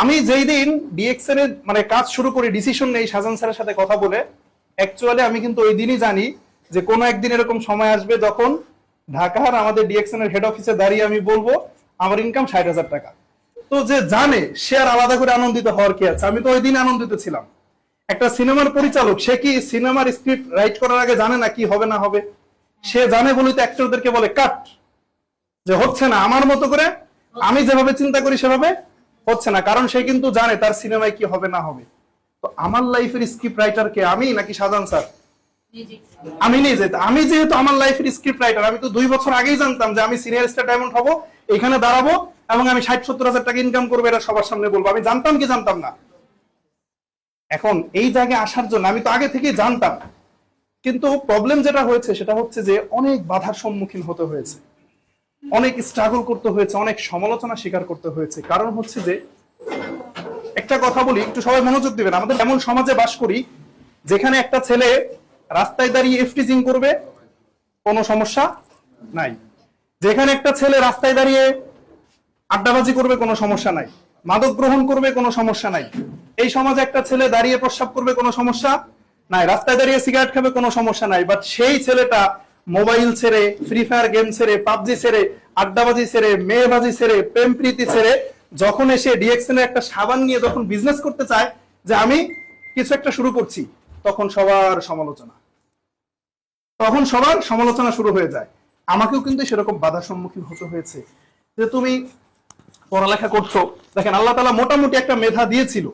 আমি যেই দিন ডিএক্সএন এর মানে কাজ শুরু করি ডিসিশন নেই শাহজাহান স্যারের সাথে কথা বলে অ্যাকচুয়ালি আমি কিন্তু ওই দিনই জানি যে কোনো একদিন এরকম সময় আসবে যখন ঢাকার আমাদের ডিএক্সএন এর হেড অফিসে দাঁড়িয়ে আমি বলব, আমার ইনকাম ষাট হাজার টাকা। তো যে জানে, সে আর আলাদা করে আনন্দিত হওয়ার কি আছে? আমি তো ওই দিন আনন্দিত ছিলাম। একটা সিনেমার পরিচালক, সে কি সিনেমার স্ক্রিপ্ট রাইট করার আগে জানে না কি হবে, না হবে? সে জানে বলেই তো অ্যাক্টরদেরকে বলে কাট যে হচ্ছে না, আমার মতো করে আমি যেভাবে চিন্তা করি সেভাবে হচ্ছে না কারণ সে কিন্তু জানে তার সিনেমায় কি হবে না হবে। তো আমার লাইফের স্ক্রিপ্ট রাইটার কে আমি নাকি শাহজাহান স্যার? আমি নিজে আমি যেহেতু আমার লাইফের স্ক্রিপ্ট রাইটার আমি তো দুই বছর আগেই জানতাম যে আমি সিনিয়র স্টার ডায়মন্ড হব এখানে দাঁড়াবো এবং আমি ষাট সত্তর হাজার টাকা ইনকাম করব এটা সবার সামনে বলব। আমি জানতাম কি জানতাম না? এখন এই জায়গায় আসার জন্য আমি তো আগে থেকেই জানতাম। কিন্তু প্রবলেম যেটা হয়েছে সেটা হচ্ছে যে অনেক বাধার সম্মুখীন হতে হয়েছে। অনেক স্ট্রাগল করতে হয়েছে, অনেক সমালোচনা স্বীকার করতে হয়েছে। কারণ হচ্ছে যে, একটা কথা বলি, একটু সবাই মনোযোগ দিবেন। আমাদের এমন সমাজে বাস করি, যেখানে একটা ছেলে রাস্তায় দাঁড়িয়ে এফটিজিং করবে, কোনো সমস্যা নাই। যেখানে একটা ছেলে রাস্তায় দাঁড়িয়ে আড্ডাবাজি করবে, কোনো সমস্যা নাই। মাদক গ্রহণ করবে, কোনো সমস্যা নাই। এই সমাজে একটা ছেলে দাঁড়িয়ে প্রস্রাব করবে, কোনো সমস্যা নাই। রাস্তায় দাঁড়িয়ে সিগারেট খাবে, কোনো সমস্যা নাই। বাট সেই ছেলেটা মোবাইল ছেড়ে ফ্রি ফায়ার গেম ছেড়ে, পাবজি ছেড়ে, আড্ডাবাজি ছেড়ে, মেয়েবাজি ছেড়ে, প্রেম প্রীতি ছেড়ে, যখন এসে ডিএক্সএন একটা সাবান নিয়ে যখন বিজনেস করতে চায় যে আমি কিছু একটা শুরু করছি, তখন সবার সমালোচনা। তখন সবার সমালোচনা শুরু হয়ে যায়। আমাকেও কিন্তু সেরকম বাধার সম্মুখীন হতে হয়েছে যে তুমি পড়ালেখা করছ। দেখেন আল্লাহ তালা মোটামুটি একটা মেধা দিয়েছিল।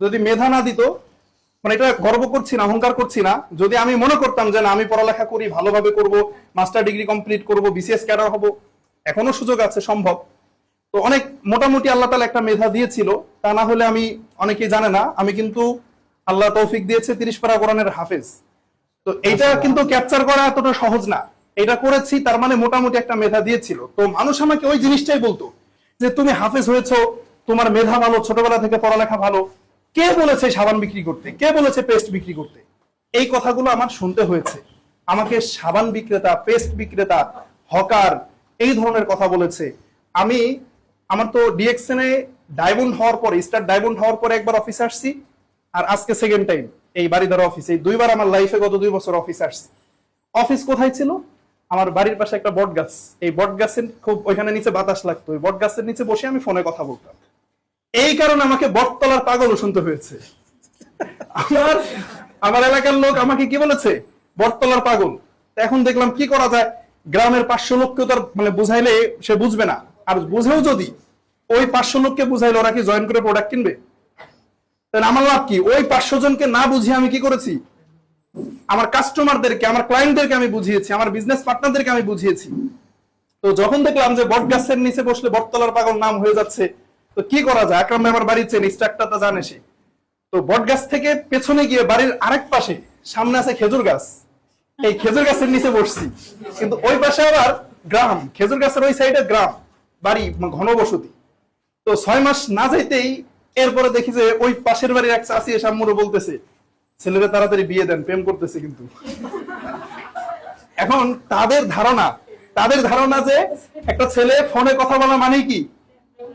যদি মেধা না দিত মানে এটা গর্ব করছি না অহংকার করছি না। যদি আমি মনে করতাম যে না আমি পড়ালেখা করি ভালোভাবে করব মাস্টার ডিগ্রি কমপ্লিট করব বিসিএস ক্যাডার হব এখনও সুযোগ আছে সম্ভব। তো অনেক মোটামুটি আল্লাহ তালা একটা মেধা দিয়েছিল তা না হলে আমি অনেকেই জানে না আমি কিন্তু আল্লাহ তৌফিক দিয়েছে তিরিশ পারা কোরআনের হাফেজ। তো এটা কিন্তু ক্যাপচার করা এতটা সহজ না। এটা করেছি তার মানে মোটামুটি একটা মেধা দিয়েছিল। তো মানুষ আমাকে ওই জিনিসটাই বলতো যে তুমি হাফেজ হয়েছো তোমার মেধা ভালো ছোটবেলা থেকে পড়ালেখা ভালো। কে বলেছে সাবান বিক্রি করতে? কে বলেছে পেস্ট বিক্রি করতে? এই কথাগুলো আমার শুনতে হয়েছে। আমাকে সাবান বিক্রেতা, পেস্ট বিক্রেতা, হকার এই ধরনের কথা বলেছে। আমি, আমার তো ডিএক্সএন এ ডায়মন্ড হওয়ার পরে, স্টার ডায়মন্ড হওয়ার পরে একবার অফিসে আসছি, আর আজকে সেকেন্ড টাইম এই বাড়িদার অফিস। এই দুইবার আমার লাইফে গত দুই বছর অফিস আসছি। অফিস কোথায় ছিল? আমার বাড়ির পাশে একটা বট গাছ এই বট গাছের খুব ওইখানে নিচে বাতাস লাগতো। ওই বট গাছের নিচে বসে আমি ফোনে কথা বলতাম। এই কারণে আমাকে বটতলার পাগলও শুনতে হয়েছে। আমার আমার এলাকার লোক আমাকে কি বলেছে? বটতলার পাগল। এখন দেখলাম কি করা যায়? গ্রামের পাঁচশো লোককে তার মানে বুঝাইলে সে বুঝবে না। আর বুঝেও যদি ওই পাঁচশো লোককে বুঝাইলে ওরা কি জয়েন করে প্রোডাক্ট কিনবে? তাহলে আমার লাভ কি? ওই পাঁচশো জনকে না বুঝিয়ে আমি কি করেছি? আমার কাস্টমারদেরকে আমার ক্লায়েন্টদেরকে আমি বুঝিয়েছি, আমার বিজনেস পার্টনারদেরকে আমি বুঝিয়েছি। তো যখন দেখলাম যে বট গাছের নিচে বসলে বটতলার পাগল নাম হয়ে যাচ্ছে তো কি করা যায়? আকরাম ভাই বাড়ির চেন স্ট্রাকচারটা জানে সে। তো বট গাছ থেকে পেছনে গিয়ে বাড়ির আরেক পাশে সামনে আছে খেজুর গাছ। এই খেজুর গাছের নিচে বসছি। কিন্তু ওই পাশে আবার গ্রাম। খেজুর গাছের ওই সাইডে গ্রাম। বাড়ি ঘনবসতি তো ছয় মাস না যাইতেই এরপরে দেখি যে ওই পাশের বাড়ির এক চাষি এসে আম্মুরে বলতেছে, ছেলেরা তাড়াতাড়ি বিয়ে দেন, প্রেম করতেছে কিন্তু। এখন তাদের ধারণা তাদের ধারণা যে একটা ছেলে ফোনে কথা বলা মানেই কি?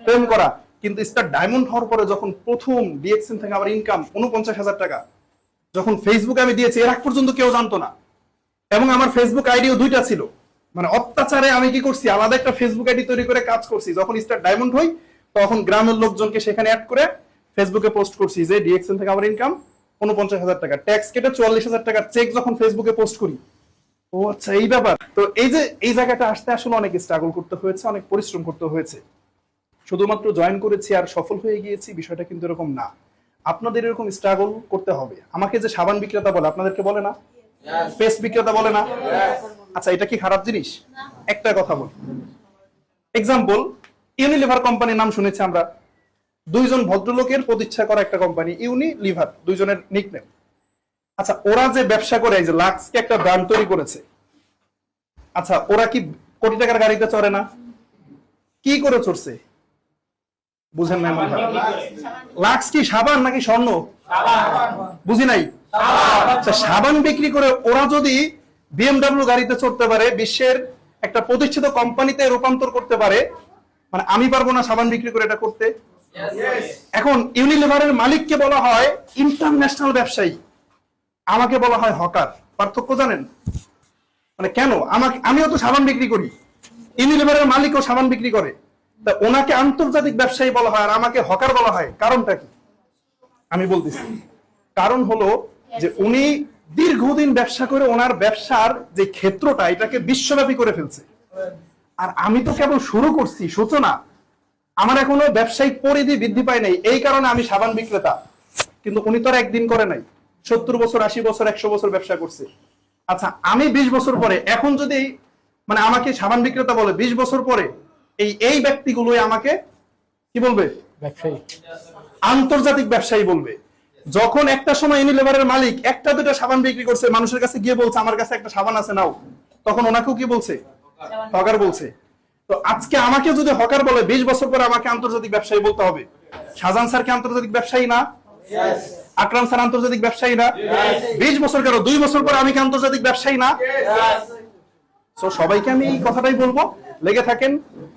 প্রেম করা। কিন্তু স্টার ডায়মন্ড হওয়ার পরে যখন প্রথম ডিএক্সএন থেকে আমার ইনকাম উনপঞ্চাশ হাজার টাকা, যখন ফেসবুকে আমি দিয়েছি, এর আগ পর্যন্ত কেউ জানতো না। এবং আমার ফেসবুক আইডিও দুইটা ছিল। মানে অত্যাচারে আমি কি করছি? আলাদা একটা ফেসবুক আইডি তৈরি করে কাজ করছি। যখন স্টার ডায়মন্ড হই, তখন গ্রামের লোকজনকে সেখানে অ্যাড করে ফেসবুকে পোস্ট করছি যে ডিএক্সএন থেকে আমার ইনকাম উনপঞ্চাশ হাজার টাকা। ট্যাক্স কেটে চুয়াল্লিশ হাজার টাকার চেক যখন ফেসবুকে পোস্ট করি। ও আচ্ছা এই ব্যাপার। তো এই যে, এই জায়গাটা আসতে আসলে অনেক স্ট্রাগল করতে হয়েছে, অনেক পরিশ্রম করতে হয়েছে। শুধুমাত্র জয়েন করেছি আর সফল হয়ে গিয়েছি বিষয়টা কিন্তু এরকম না। আপনাদের এরকম স্ট্রাগল করতে হবে। আমাকে যে সাবান বিক্রেতা বলে আপনাদেরকে বলে না? পেস্ট বিক্রেতা বলে না? আচ্ছা এটা কি খারাপ জিনিস? একটা কথা বলি। এক্সাম্পল ইউনিলিভার কোম্পানির নাম শুনেছি আমরা। দুইজন ভদ্রলোকের প্রতিষ্ঠা করা একটা কোম্পানি ইউনি লিভার দুইজনের নিকনেম আচ্ছা ওরা যে ব্যবসা করে এই যে লাক্সকে একটা ব্র্যান্ড তৈরি করেছে। আচ্ছা ওরা কি কোটি টাকার গাড়িতে চড়ে না? কি করে চড়ছে? বুঝেন না মনে হয় লাক্স কি সাবান নাকি স্বর্ণ? বুঝি নাই? আচ্ছা সাবান বিক্রি করে ওরা যদি বিএমডাব্লিউ গাড়িতে চড়তে পারে বিশ্বের একটা প্রতিষ্ঠিত কোম্পানিতে রূপান্তর করতে পারে মানে আমি পারব না সাবান বিক্রি করে এটা করতে? এখন ইউনিলিভারের মালিককে বলা হয় ইন্টারন্যাশনাল ব্যবসায়ী। আমাকে বলা হয় হকার পার্থক্য জানেন? মানে কেন? আমাকে আমিও তো সাবান বিক্রি করি। ইউনিলিভারের মালিকও সাবান বিক্রি করে। তা ওনাকে আন্তর্জাতিক ব্যবসায়ী বলা হয় আর আমাকে হকার বলা হয়। কারণটা কি? আমি বলতেছি। কারণ হলো যে উনি দীর্ঘদিন ব্যবসা করে ওনার ব্যবসার যে ক্ষেত্রটা এটাকে বিশ্বব্যাপী করে ফেলছে। আর আমি তো কেবল শুরু করছি সূচনা। আমার এখনও ব্যবসায়িক পরিধি বৃদ্ধি পায় নাই। এই কারণে আমি সাবান বিক্রেতা। কিন্তু উনি তো আর একদিন করে নাই। সত্তর বছর আশি বছর একশো বছর ব্যবসা করছে। আচ্ছা আমি বিশ বছর পরে এখন যদি মানে আমাকে সাবান বিক্রেতা বলে বিশ বছর পরে এই এই ব্যক্তিগুলোই আমাকে কি বলবে? ব্যবসায়ী। আন্তর্জাতিক ব্যবসায়ী বলবে। যখন একটা সময় ইউনিলেভারের মালিক একটা দুটা সাবান বিক্রি করছে মানুষের কাছে গিয়ে বলছে আমার কাছে একটা সাবান আছে নাও। তখন ওনাকেও কি বলছে? হকার বলছে। তো আজকে আমাকে যদি হকার বলে বিশ বছর পরে আমাকে আন্তর্জাতিক ব্যবসায়ী বলতে হবে। শাহজাহান স্যার কি আন্তর্জাতিক ব্যবসায়ী না? আকরাম স্যার আন্তর্জাতিক ব্যবসায়ী না? বিশ বছর কেন? দুই বছর পরে আমি কি আন্তর্জাতিক ব্যবসায়ী না? তো সবাইকে আমি এই কথাটাই বলব। লেগে থাকেন।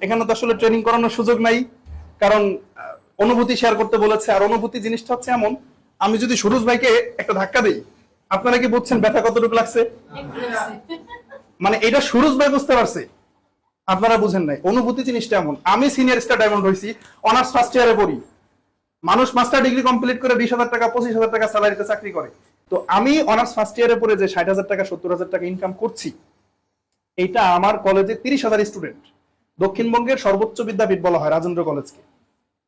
এখানে তো আসলে ট্রেনিং করানোর সুযোগ নাই, কারণ অনুভূতি শেয়ার করতে বলেছে। আর অনুভূতি জিনিসটা হচ্ছে এমন, আমি যদি সুরজ ভাইকে একটা ধাক্কা দিই, আপনারা কি বুঝছেন ব্যথা কতটুকু লাগছে? মানে এটা সুরজ ভাই বুঝতে পারছে। আপনারা বুঝেন নাই, অনুভূতি জিনিসটা এমন। আমি সিনিয়র স্টার ডায়মন্ড হয়েছি অনার্স ফার্স্ট ইয়ারে পড়ি। মানুষ মাস্টার ডিগ্রি কমপ্লিট করে বিশ হাজার টাকা, পঁচিশ হাজার টাকা স্যালারিতে চাকরি করে। তো আমি অনার্স ফার্স্ট ইয়ারে পড়ে যে ষাট হাজার টাকা, সত্তর হাজার টাকা ইনকাম করছি এইটা আমার কলেজে তিরিশ হাজার স্টুডেন্ট। দক্ষিণবঙ্গের সর্বোচ্চ বিদ্যাপীঠ বলা হয় রাজেন্দ্র কলেজকে।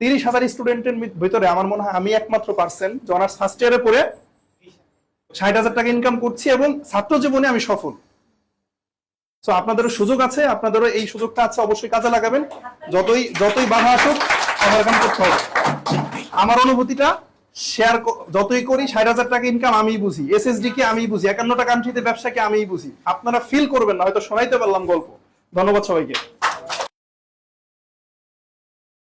তিরিশ হাজার স্টুডেন্টের ভিতরে আমার মনে হয় আমি একমাত্র পার্সেন্ট যে অনার্স ফার্স্ট ইয়ারে পড়ে ষাট হাজার টাকা ইনকাম করছি এবং ছাত্র জীবনে আমি সফল। তো আপনাদেরও সুযোগ আছে, আপনাদেরও এই সুযোগটা আছে, অবশ্যই কাজে লাগাবেন। যতই যতই বাধা আসুক ওভারকাম করতে হবে। আমার অনুভূতিটা শেয়ার যতই করি, ষাট হাজার টাকা ইনকাম আমি বুঝি। এসএসডি কে আমি বুঝি। একান্নটা কান্ট্রিতে ব্যবসাকে আমি বুঝি। আপনারা ফিল করবেন না, হয়তো শোনাইতে পারলাম গল্প। ধন্যবাদ সবাইকে।